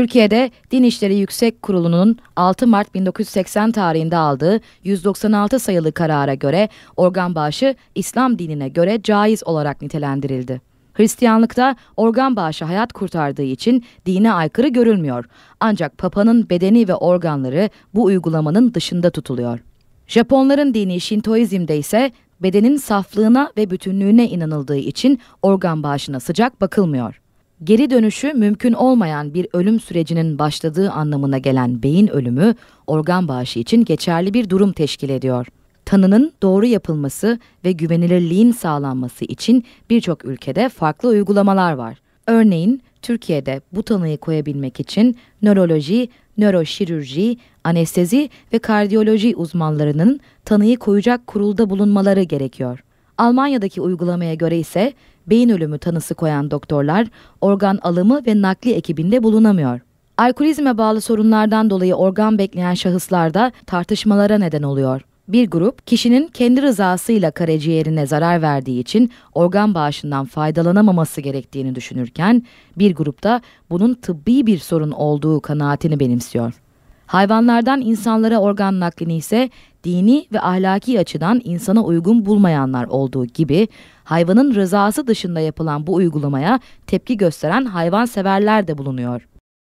Türkiye'de Din İşleri Yüksek Kurulu'nun 6 Mart 1980 tarihinde aldığı 196 sayılı karara göre organ bağışı İslam dinine göre caiz olarak nitelendirildi. Hristiyanlıkta organ bağışı hayat kurtardığı için dine aykırı görülmüyor. Ancak Papa'nın bedeni ve organları bu uygulamanın dışında tutuluyor. Japonların dini Şintoizm'de ise bedenin saflığına ve bütünlüğüne inanıldığı için organ bağışına sıcak bakılmıyor. Geri dönüşü mümkün olmayan bir ölüm sürecinin başladığı anlamına gelen beyin ölümü organ bağışı için geçerli bir durum teşkil ediyor. Tanının doğru yapılması ve güvenilirliğin sağlanması için birçok ülkede farklı uygulamalar var. Örneğin Türkiye'de bu tanıyı koyabilmek için nöroloji, nöroşirürji, anestezi ve kardiyoloji uzmanlarının tanıyı koyacak kurulda bulunmaları gerekiyor. Almanya'daki uygulamaya göre ise beyin ölümü tanısı koyan doktorlar organ alımı ve nakli ekibinde bulunamıyor. Alkolizme bağlı sorunlardan dolayı organ bekleyen şahıslarda tartışmalara neden oluyor. Bir grup kişinin kendi rızasıyla karaciğerine zarar verdiği için organ bağışından faydalanamaması gerektiğini düşünürken bir grupta bunun tıbbi bir sorun olduğu kanaatini benimsiyor. Hayvanlardan insanlara organ naklini ise dini ve ahlaki açıdan insana uygun bulmayanlar olduğu gibi hayvanın rızası dışında yapılan bu uygulamaya tepki gösteren hayvan severler de bulunuyor.